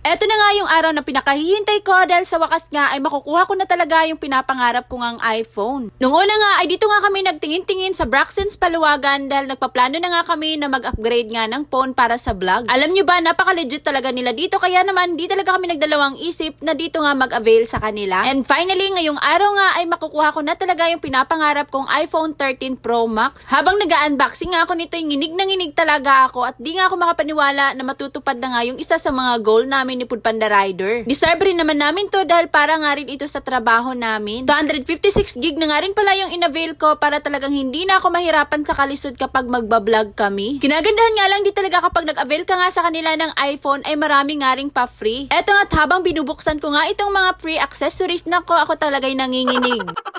Eto na nga yung araw na pinakahihintay ko dahil sa wakas nga ay makukuha ko na talaga yung pinapangarap ko ngang iPhone. Nung una nga ay dito nga kami nagtingin-tingin sa Braxton's Paluwagan dahil nagpaplano na nga kami na mag-upgrade nga ng phone para sa vlog. Alam nyo ba, napaka-legit talaga nila dito kaya naman di talaga kami nagdalawang isip na dito nga mag-avail sa kanila. And finally, ngayong araw nga ay makukuha ko na talaga yung pinapangarap kong iPhone 13 Pro Max. Habang nag-unboxing nga ako nito, nginig na nginig talaga ako at di nga ako makapaniwala na matutupad na nga yung isa sa mga goal namin ni Pudpanda Rider. Deserve rin naman namin to dahil para nga rin ito sa trabaho namin. 256 gig na nga rin pala yung inavail ko para talagang hindi na ako mahirapan sa kalisod kapag magbablog kami. Kinagandahan nga lang di talaga kapag nag-avail ka nga sa kanila ng iPhone ay marami nga rin pa free. Eto nga't habang binubuksan ko nga itong mga free accessories na ko ako talaga'y nanginginig.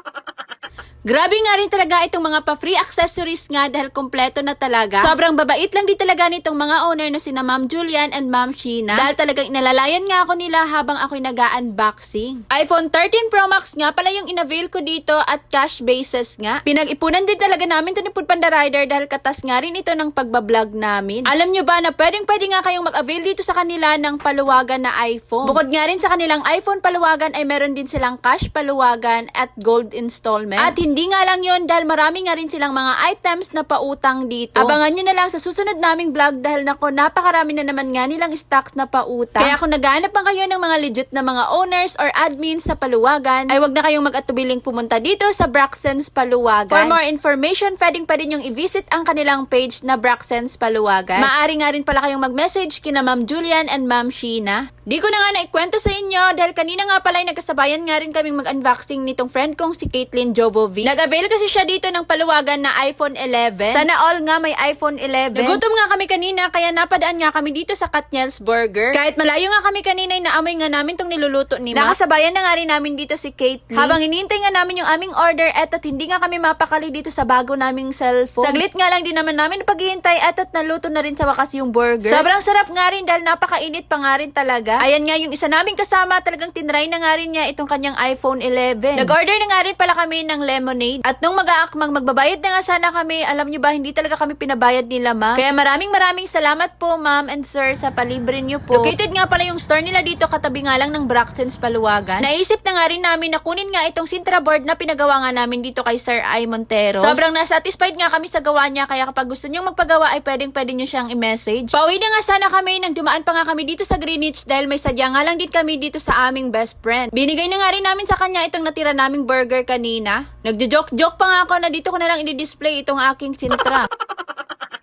Grabe nga rin talaga itong mga pa-free accessories nga dahil kompleto na talaga. Sobrang babait lang di talaga nitong mga owner na sina Ma'am Julian and Ma'am Sheena. Dahil talagang inalalayan nga ako nila habang ako'y nag-unboxing. iPhone 13 Pro Max nga pala yung inavail ko dito at cash basis nga. Pinag-ipunan din talaga namin to ni Pudpanda Rider dahil katas nga rin ito ng pagbablog namin. Alam nyo ba na pwedeng pwede nga kayong mag-avail dito sa kanila ng paluwagan na iPhone. Bukod nga rin sa kanilang iPhone paluwagan ay meron din silang cash paluwagan at gold installment. At hindi nga lang yon dahil marami nga rin silang mga items na pautang dito. Abangan nyo na lang sa susunod naming vlog dahil nako napakarami na naman nga nilang stocks na pautang. Kaya kung naghahanap pa kayo ng mga legit na mga owners or admins sa paluwagan, ay wag na kayong mag-atubiling pumunta dito sa Braxton's Paluwagan. For more information, pwedeng pa rin yung i-visit ang kanilang page na Braxton's Paluwagan. Maaari nga rin pala kayong mag-message kina Ma'am Julian and Ma'am Sheena. Di ko na nga naikwento sa inyo dahil kanina nga pala ay nagkasabayan nga rin kaming mag-unboxing nitong friend kong si Caitlyn Jovovic. Nag-avail kasi siya dito ng paluwagan na iPhone 11. Sana all nga may iPhone 11. Nagutom nga kami kanina kaya napadaan nga kami dito sa Katniel's Burger. Kahit malayo nga kami kanina ay naamoy nga namin tong niluluto ni Ma. Nakasabayan na nga rin namin dito si Caitlyn. Habang hinihintay nga namin yung aming order eto't hindi nga kami mapakali dito sa bago naming cellphone. Saglit nga lang din naman namin paghihintay eto't naluto na rin sa wakas yung burger. Sobrang sarap nga rin dahil napakainit pa nga rin talaga. Ayan nga yung isa naming kasama talagang tinry na nga rin niya itong kanyang iPhone 11. Nag-order na nga rin pala kami ng lemonade. At nung mag-aakmang magbabayad na nga sana kami, alam nyo ba, hindi talaga kami pinabayad nila ma. Kaya maraming maraming salamat po ma'am and sir sa palibre nyo po. Located nga pala yung store nila dito katabi nga lang ng Braxton's Paluwagan. Naisip na nga rin namin na kunin nga itong Sintra board na pinagawa nga namin dito kay Sir I. Montero. Sobrang nasatisfied nga kami sa gawa niya kaya kapag gusto nyo magpagawa ay pwedeng pwede nyo siyang i-message. Pauwi na nga sana kami nang dumaan pa nga kami dito sa Greenwich dahil may sadya nga lang din kami dito sa aming best friend. Binigay na nga rin namin sa kanya itong natira naming burger kanina. Nagjo-joke-joke pa nga ako na dito ko na lang i-display itong aking sintra.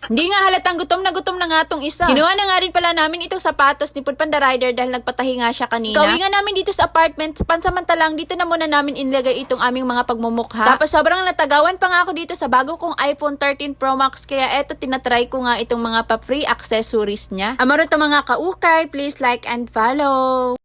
Hindi nga halatang gutom na gutom na nga tong isa. Kinuha na nga rin pala namin itong sapatos ni Pudpanda Rider dahil nagpatahi nga siya kanina. Kawi nga namin dito sa apartment, pansamantalang dito na muna namin inilagay itong aming mga pagmumukha. Tapos sobrang natagawan pa nga ako dito sa bago kong iPhone 13 Pro Max kaya eto tinatry ko nga itong mga pa-free accessories niya. Amaro to mga kaukay, please like and follow.